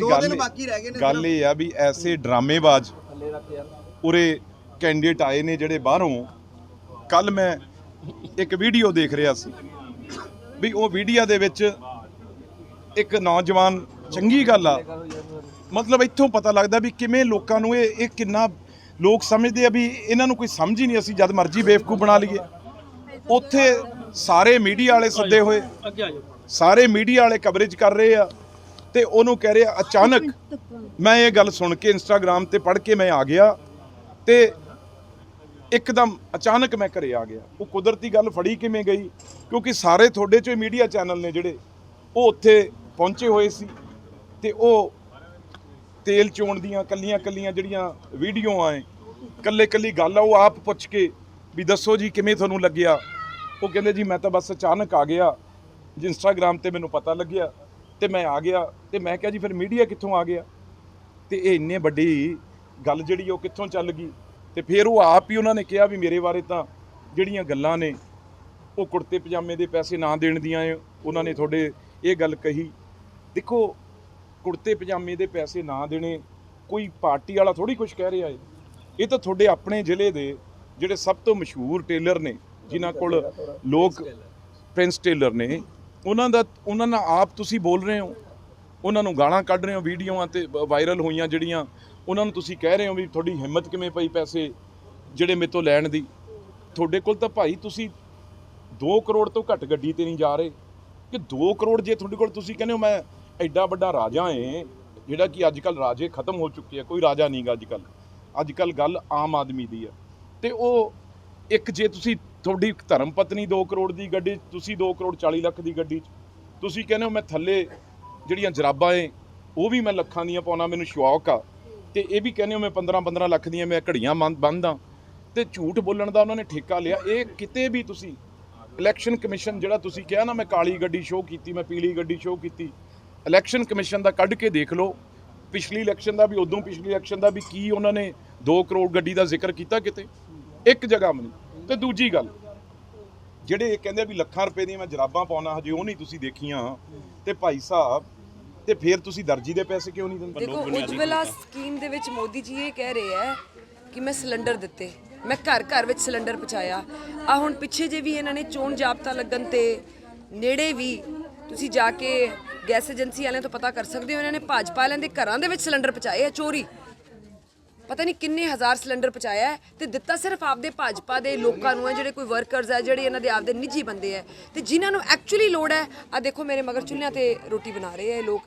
ਦੋ ਗੱਲ ਦਿਨ ਇਹ- ਬਾਕੀ ਰਹਿ ਗਏ ਨੇ ਗੱਲ ਇਹ ਆ ਵੀ ਐਸੇ ਡਰਾਮੇਬਾਜ਼ ਉਰੇ ਕੈਂਡੀਡੇਟ ਆਏ ਨੇ ਜਿਹੜੇ ਬਾਹਰੋਂ। ਕੱਲ ਮੈਂ ਇੱਕ ਵੀਡੀਓ ਦੇਖ ਰਿਹਾ ਸੀ ਵੀ ਉਹ ਵੀਡੀਓ ਦੇ ਵਿੱਚ ਇੱਕ ਨੌਜਵਾਨ ਚੰਗੀ ਗੱਲ ਆ। ਮਤਲਬ ਇੱਥੋਂ ਪਤਾ ਲੱਗਦਾ ਵੀ ਕਿਵੇਂ ਲੋਕਾਂ ਨੂੰ ਇਹ ਇਹ ਕਿੰਨਾ ਲੋਕ ਸਮਝਦੇ ਆ ਵੀ ਇਹਨਾਂ ਨੂੰ ਕੋਈ ਸਮਝ ਹੀ ਨਹੀਂ ਅਸੀਂ ਜਦ ਮਰਜ਼ੀ ਬੇਵਕੂਫ ਬਣਾ ਲਈਏ। ਉੱਥੇ ਸਾਰੇ ਮੀਡੀਆ ਵਾਲੇ ਸੱਦੇ ਹੋਏ। ਸਾਰੇ ਮੀਡੀਆ ਵਾਲੇ ਕਵਰੇਜ ਕਰ ਰਹੇ ਆ। ਤੇ ਉਹਨੂੰ ਕਹਿ ਰਿਹਾ, ਅਚਾਨਕ ਮੈਂ ਇਹ ਗੱਲ ਸੁਣ ਕੇ ਇੰਸਟਾਗ੍ਰam ਤੇ ਪੜ੍ਹ ਕੇ ਮੈਂ ਆ ਗਿਆ ਤੇ ਇੱਕਦਮ ਅਚਾਨਕ ਮੈਂ ਘਰੇ ਆ ਗਿਆ। ਉਹ ਕੁਦਰਤੀ ਗੱਲ ਫੜੀ ਕਿਵੇਂ ਗਈ? ਕਿਉਂਕਿ ਸਾਰੇ ਤੁਹਾਡੇ ਚੋਂ ਮੀਡੀਆ ਚੈਨਲ ਨੇ ਜਿਹੜੇ, ਉਹ ਉੱਥੇ ਪਹੁੰਚੇ ਹੋਏ ਸੀ ਤੇ ਉਹ ਤੇਲ ਚੋਣ ਦੀਆਂ ਕੱਲੀਆਂ ਕੱਲੀਆਂ ਜਿਹੜੀਆਂ ਵੀਡੀਓ ਆਏ ਕੱਲੇ ਕੱਲੀ ਗੱਲ ਆ, ਉਹ ਆਪ ਪੁੱਛ ਕੇ ਵੀ ਦੱਸੋ ਜੀ ਕਿਵੇਂ ਤੁਹਾਨੂੰ ਲੱਗਿਆ? ਉਹ ਕਹਿੰਦੇ ਜੀ ਮੈਂ ਤਾਂ ਬਸ ਅਚਾਨਕ ਆ ਗਿਆ, ਜੀ ਇੰਸਟਾਗ੍ਰam ਤੇ ਮੈਨੂੰ ਪਤਾ ਲੱਗਿਆ। ਤੇ ਮੈਂ ਆ ਗਿਆ ਤੇ ਮੈਂ ਕਿਹਾ ਜੀ ਫਿਰ ਮੀਡੀਆ ਕਿੱਥੋਂ ਆ ਗਿਆ? ਤੇ ਇਹ ਇੰਨੇ ਵੱਡੀ ਗੱਲ ਜਿਹੜੀ ਉਹ ਕਿੱਥੋਂ ਚੱਲ ਗਈ? ਤੇ ਫਿਰ ਉਹ ਆਪ ਹੀ ਉਹਨਾਂ ਨੇ ਕਿਹਾ ਵੀ ਮੇਰੇ ਬਾਰੇ ਤਾਂ ਜਿਹੜੀਆਂ ਗੱਲਾਂ ਨੇ ਉਹ ਕੁੜਤੇ ਪਜਾਮੇ ਦੇ ਪੈਸੇ ਨਾ ਦੇਣ ਦੀਆਂ। ਉਹਨਾਂ ਨੇ ਤੁਹਾਡੇ ਇਹ ਗੱਲ ਕਹੀ। ਦੇਖੋ ਕੁੜਤੇ ਪਜਾਮੇ ਦੇ ਪੈਸੇ ਨਾ ਦੇਣੇ ਕੋਈ ਪਾਰਟੀ ਵਾਲਾ ਥੋੜੀ ਕੁਝ ਕਹਿ ਰਿਹਾ ਏ। ਇਹ ਤਾਂ ਤੁਹਾਡੇ ਆਪਣੇ ਜ਼ਿਲ੍ਹੇ ਦੇ ਜਿਹੜੇ ਸਭ ਤੋਂ ਮਸ਼ਹੂਰ ਟੇਲਰ ਨੇ ਜਿਨ੍ਹਾਂ ਕੋਲ ਲੋਕ ਪ੍ਰਿੰਸ ਟੇਲਰ ਨੇ ਉਹਨਾਂ ਦਾ ਉਹਨਾਂ ਨਾਲ ਆਪ ਤੁਸੀਂ ਬੋਲ ਰਹੇ ਹੋ, ਉਹਨਾਂ ਨੂੰ ਗਾਲਾਂ ਕੱਢ ਰਹੇ ਹੋ ਵੀਡੀਓਆਂ ਤੇ ਵਾਇਰਲ ਹੋਈਆਂ ਜਿਹੜੀਆਂ, ਉਹਨਾਂ ਨੂੰ ਤੁਸੀਂ ਕਹਿ ਰਹੇ ਹੋ ਵੀ ਤੁਹਾਡੀ ਹਿੰਮਤ ਕਿਵੇਂ ਪਈ ਪੈਸੇ ਜਿਹੜੇ ਮੇਰੇ ਤੋਂ ਲੈਣ ਦੀ? ਤੁਹਾਡੇ ਕੋਲ ਤਾਂ ਭਾਈ ਤੁਸੀਂ 2 ਕਰੋੜ ਤੋਂ ਘੱਟ ਗੱਡੀ ਤੇ ਨਹੀਂ ਜਾ ਰਹੇ। ਕਿ 2 ਕਰੋੜ ਜੇ ਤੁਹਾਡੇ ਕੋਲ ਤੁਸੀਂ ਕਹਿੰਦੇ ਹੋ ਮੈਂ ਐਡਾ ਵੱਡਾ ਰਾਜਾ ਏ, ਜਿਹੜਾ ਕਿ ਅੱਜ ਕੱਲ ਰਾਜੇ ਖਤਮ ਹੋ ਚੁੱਕੇ ਆ, ਕੋਈ ਰਾਜਾ ਨਹੀਂਗਾ ਅੱਜ ਕੱਲ ਅੱਜ ਕੱਲ ਗੱਲ ਆਮ ਆਦਮੀ ਦੀ ਆ। ਤੇ ਉਹ ਇੱਕ ਜੇ ਤੁਸੀਂ ਤੁਹਾਡੀ ਇੱਕ ਧਰਮ ਪਤਨੀ 2 ਕਰੋੜ ਦੀ ਗੱਡੀ 'ਚ, ਤੁਸੀਂ 2 ਕਰੋੜ 40 ਲੱਖ ਦੀ ਗੱਡੀ 'ਚ। ਤੁਸੀਂ ਕਹਿੰਦੇ ਹੋ ਮੈਂ ਥੱਲੇ ਜਿਹੜੀਆਂ ਜਰਾਬਾਂ ਏ ਉਹ ਵੀ ਮੈਂ ਲੱਖਾਂ ਦੀਆਂ ਪਾਉਣਾ ਮੈਨੂੰ ਸ਼ੌਕ ਆ। ਤੇ ਇਹ ਵੀ ਕਹਿੰਦੇ ਹੋ ਮੈਂ 15 15 ਲੱਖ ਦੀਆਂ ਮੈਂ ਘੜੀਆਂ ਬੰਨਦਾ ਤੇ ਝੂਠ ਬੋਲਣ ਦਾ ਉਹਨਾਂ ਨੇ ਠੇਕਾ ਲਿਆ। ਇਹ ਕਿਤੇ ਵੀ ਤੁਸੀਂ ਇਲੈਕਸ਼ਨ ਕਮਿਸ਼ਨ ਜਿਹੜਾ ਤੁਸੀਂ ਕਿਹਾ ਨਾ ਮੈਂ ਕਾਲੀ ਗੱਡੀ ਸ਼ੋਅ ਕੀਤੀ ਮੈਂ ਪੀਲੀ ਗੱਡੀ ਸ਼ੋਅ ਕੀਤੀ ਇਲੈਕਸ਼ਨ ਕਮਿਸ਼ਨ ਦਾ ਕੱਢ ਕੇ ਦੇਖ ਲਓ। ਪਿਛਲੀ ਇਲੈਕਸ਼ਨ ਦਾ ਵੀ ਉਦੋਂ ਪਿਛਲੀ ਇਲੈਕਸ਼ਨ ਦਾ ਵੀ ਕੀ ਉਹਨਾਂ ਨੇ 2 ਕਰੋੜ ਗੱਡੀ ਦਾ ਜ਼ਿਕਰ ਕੀਤਾ ਕਿਤੇ? ਇੱਕ ਜਗ੍ਹਾ ਨਹੀਂ ਤੇ ਦੂਜੀ ਗੱਲ ਜਿਹੜੇ ਇਹ ਕਹਿੰਦੇ ਆ ਵੀ ਲੱਖਾਂ ਰੁਪਏ ਦੀਆਂ ਮੈਂ ਜਰਾਬਾਂ ਪਾਉਣਾ ਹਜੇ ਉਹ ਨਹੀਂ ਤੁਸੀਂ ਦੇਖੀਆਂ ਤੇ ਭਾਈ ਸਾਹਿਬ ਤੇ ਫਿਰ ਤੁਸੀਂ ਦਰਜੀ ਦੇ ਪੈਸੇ ਕਿਉਂ ਨਹੀਂ ਦਿੰਦੇ? ਦੇਖੋ ਉਜਵਲਾ ਸਕੀਮ ਦੇ ਵਿੱਚ ਮੋਦੀ ਜੀ ਇਹ ਕਹਿ ਰਹੇ ਹੈ ਕਿ ਮੈਂ ਸਿਲੰਡਰ ਦਿੱਤੇ ਮੈਂ ਘਰ ਘਰ ਵਿੱਚ ਸਿਲੰਡਰ ਪਹੁੰਚਾਇਆ। ਆ ਹੁਣ ਪਿੱਛੇ ਜੇ ਵੀ ਇਹਨਾਂ ਨੇ ਚੋਣ ਜਾਬਤਾ ਲੱਗਣ ਤੇ ਨੇੜੇ ਵੀ ਤੁਸੀਂ ਜਾ ਕੇ ਗੈਸ ਏਜੰਸੀ ਵਾਲਿਆਂ ਤੋਂ ਪਤਾ ਕਰ ਸਕਦੇ ਹੋ ਇਹਨਾਂ ਨੇ ਭਾਜਪਾ ਵਾਲਿਆਂ ਦੇ ਘਰਾਂ ਦੇ ਵਿੱਚ ਸਿਲੰਡਰ ਪਹੁੰਚਾਏ ਆ ਚੋਰੀ। ਪਤਾ ਨਹੀਂ ਕਿੰਨੇ ਹਜ਼ਾਰ ਸਿਲੰਡਰ ਪਹੁੰਚਾਇਆ ਹੈ ਤੇ ਦਿੱਤਾ ਸਿਰਫ ਆਪਦੇ ਭਾਜਪਾ ਦੇ ਲੋਕਾਂ ਨੂੰ ਹੈ ਜਿਹੜੇ ਕੋਈ ਵਰਕਰਸ ਹੈ ਜਿਹੜੇ ਇਹਨਾਂ ਦੇ ਆਪਦੇ ਨਿੱਜੀ ਬੰਦੇ ਹੈ। ਤੇ ਜਿਨ੍ਹਾਂ ਨੂੰ ਐਕਚੁਅਲੀ ਲੋੜ ਹੈ ਆ ਦੇਖੋ ਮੇਰੇ ਮਗਰ ਚੁੱਲ੍ਹਿਆਂ ਤੇ ਰੋਟੀ ਬਣਾ ਰਹੇ ਇਹ ਲੋਕ।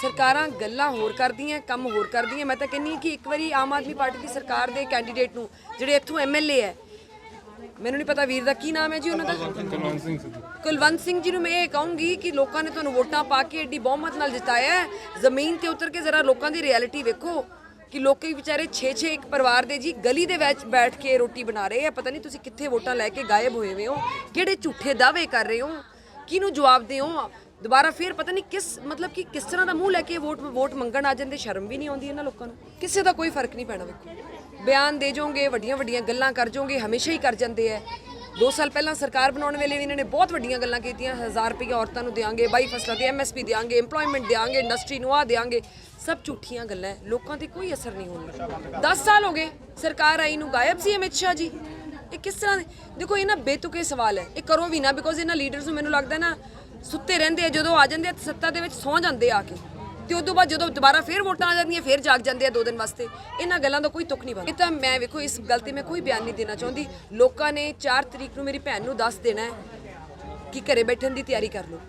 ਸਰਕਾਰਾਂ ਗੱਲਾਂ ਹੋਰ ਕਰਦੀਆਂ ਕੰਮ ਹੋਰ ਕਰਦੀਆਂ। ਮੈਂ ਤਾਂ ਕਹਿੰਨੀ ਕਿ ਇੱਕ ਵਾਰੀ ਆਮ ਆਦਮੀ ਪਾਰਟੀ ਦੀ ਸਰਕਾਰ ਦੇ ਕੈਂਡੀਡੇਟ ਨੂੰ ਜਿਹੜੇ ਇੱਥੋਂ ਐਮਐਲਏ ਹੈ ਮੈਨੂੰ ਨਹੀਂ ਪਤਾ ਵੀਰ ਦਾ ਕੀ ਨਾਮ ਹੈ ਜੀ ਉਹਨਾਂ ਦਾ। ਕੁਲਵੰਤ ਸਿੰਘ ਕੁਲਵੰਤ ਸਿੰਘ ਜੀ ਨੂੰ ਮੈਂ ਇਹ ਕਹੂੰਗੀ ਕਿ ਲੋਕਾਂ ਨੇ ਤੁਹਾਨੂੰ ਵੋਟਾਂ ਪਾ ਕੇ ਏਡੀ ਬਹੁਮਤ ਨਾਲ ਜਿਤਾਇਆ ਹੈ। ਜ਼ਮੀਨ ਤੇ ਉਤਰ ਕੇ ਜ਼ਰਾ ਲੋਕਾਂ ਦੀ ਰਿਐਲਿਟੀ ਵੇਖੋ। ਕਿ ਲੋਕੀ ਵਿਚਾਰੇ 6-6 ਇੱਕ ਪਰਿਵਾਰ ਦੇ ਜੀ ਗਲੀ ਦੇ ਵਿੱਚ ਬੈਠ ਕੇ ਰੋਟੀ ਬਣਾ ਰਹੇ ਆ। ਪਤਾ ਨਹੀਂ ਤੁਸੀਂ ਕਿੱਥੇ ਵੋਟਾਂ ਲੈ ਕੇ ਗਾਇਬ ਹੋਏ ਹੋਏ ਹੋ। ਕਿਹੜੇ ਝੂਠੇ ਦਾਅਵੇ ਕਰ ਰਹੇ ਹੋ? ਕਿਹਨੂੰ ਜਵਾਬ ਦਿਓ? ਦੁਬਾਰਾ ਫੇਰ ਪਤਾ ਨਹੀਂ ਕਿਸ ਮਤਲਬ ਕਿ ਕਿਸ ਤਰ੍ਹਾਂ ਦਾ ਮੂੰਹ ਲੈ ਕੇ ਵੋਟ ਵੋਟ ਮੰਗਣ ਆ ਜਾਂਦੇ, ਸ਼ਰਮ ਵੀ ਨਹੀਂ ਆਉਂਦੀ ਇਹਨਾਂ ਲੋਕਾਂ ਨੂੰ। ਕਿਸੇ ਦਾ ਕੋਈ ਫ਼ਰਕ ਨਹੀਂ ਪੈਣਾ ਵੇਖੋ। ਬਿਆਨ ਦੇ ਜਾਓਗੇ ਵੱਡੀਆਂ ਵੱਡੀਆਂ ਗੱਲਾਂ ਕਰ ਜਾਓਗੇ ਹਮੇਸ਼ਾ ਹੀ ਕਰ ਜਾਂਦੇ ਐ 2 ਸਾਲ ਪਹਿਲਾਂ ਸਰਕਾਰ ਬਣਾਉਣ ਵੇਲੇ ਵੀ ਇਹਨਾਂ ਨੇ ਬਹੁਤ ਵੱਡੀਆਂ ਗੱਲਾਂ ਕੀਤੀਆਂ 1000 ਰੁਪਏ ਔਰਤਾਂ ਨੂੰ ਦੇਾਂਗੇ ਬਾਈ ਫਸਲਾਂ ਤੇ ਐਮਐਸਪੀ ਦੇਾਂਗੇ EMPLOYMENT ਦੇਾਂਗੇ ਇੰਡਸਟਰੀ ਨੂੰ ਆ ਦੇਾਂਗੇ ਸਭ ਝੂਠੀਆਂ ਗੱਲਾਂ ਹੈ, ਲੋਕਾਂ ਤੇ ਕੋਈ ਅਸਰ ਨਹੀਂ ਹੋਣੀ 10 ਸਾਲ ਹੋ ਗਏ, ਸਰਕਾਰ ਆਈ ਨੂੰ ਗਾਇਬ ਸੀ ਅਮਿਤ ਸ਼ਾਹ ਜੀ। ਇਹ ਕਿਸ ਤਰ੍ਹਾਂ ਦੇਖੋ ਇਹ ਨਾ ਬੇਤੁਕੇ ਸਵਾਲ ਹੈ, ਇਹ ਕਰੋ ਵੀ ਨਾ ਬਿਕੋਜ਼ ਇਹਨਾਂ ਲੀਡਰਸ ਨੂੰ ਮੈਨੂੰ ਲੱਗਦਾ ਨਾ ਸੁੱਤੇ ਰਹਿੰਦੇ ਆ, ਜਦੋਂ ਆ ਜਾਂਦੇ ਆ, ਸੱਤਾ ਦੇ ਵਿੱਚ ਸੌਂ ਜਾਂਦੇ ਆ ਕੇ। ਤੇ ਉਦੋਂ ਬਾਅਦ ਜਦੋਂ ਦੁਬਾਰਾ ਫੇਰ ਵੋਟਾਂ ਆ ਜਾਂਦੀਆਂ, ਫੇਰ ਜਾਗ ਜਾਂਦੇ ਆ ਦੋ ਦਿਨ ਵਾਸਤੇ। ਇਹਨਾਂ ਗੱਲਾਂ ਦਾ ਕੋਈ ਤੁਕ ਨਹੀਂ ਬਣਦਾ। ਇਹ ਤਾਂ ਮੈਂ ਵੇਖੋ, ਇਸ ਗੱਲ ਤੇ ਮੈਂ ਕੋਈ ਬਿਆਨ ਨਹੀਂ ਦੇਣਾ ਚਾਹੁੰਦੀ। ਲੋਕਾਂ ਨੇ 4 ਤਰੀਕ ਨੂੰ ਮੇਰੀ ਭੈਣ ਨੂੰ ਦੱਸ ਦੇਣਾ ਹੈ ਕਿ ਘਰੇ ਬੈਠਣ ਦੀ ਤਿਆਰੀ ਕਰ ਲਓ।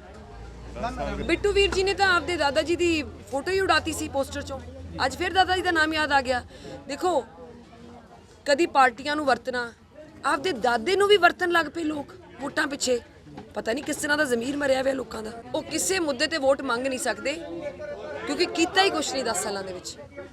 ਬਿੱਟੂ ਵੀਰ ਜੀ ਨੇ ਤਾਂ ਆਪਦੇ ਦਾਦਾ ਜੀ ਦੀ ਫੋਟੋ ਹੀ ਉਡਾਤੀ ਸੀ ਪੋਸਟਰ ਚੋਂ। ਅੱਜ ਫਿਰ ਦਾਦਾ ਜੀ ਦਾ ਨਾਮ ਯਾਦ ਆ ਗਿਆ। ਦੇਖੋ, ਕਦੀ ਪਾਰਟੀਆਂ ਨੂੰ ਵਰਤਣਾ, ਆਪਦੇ ਦਾਦੇ ਨੂੰ ਵੀ ਵਰਤਣ ਲੱਗ ਪਏ ਲੋਕ ਵੋਟਾਂ ਪਿੱਛੇ। ਪਤਾ ਨਹੀਂ ਕਿਸ ਤਰ੍ਹਾਂ ਦਾ ਜ਼ਮੀਰ ਮਰਿਆ ਹੋਇਆ ਲੋਕਾਂ ਦਾ। ਉਹ ਕਿਸੇ ਮੁੱਦੇ ਤੇ ਵੋਟ ਮੰਗ ਨਹੀਂ ਸਕਦੇ। ਕਿਉਂਕਿ ਕੀਤਾ ਹੀ ਕੁਛ ਨਹੀਂ 10 ਸਾਲਾਂ ਦੇ ਵਿੱਚ।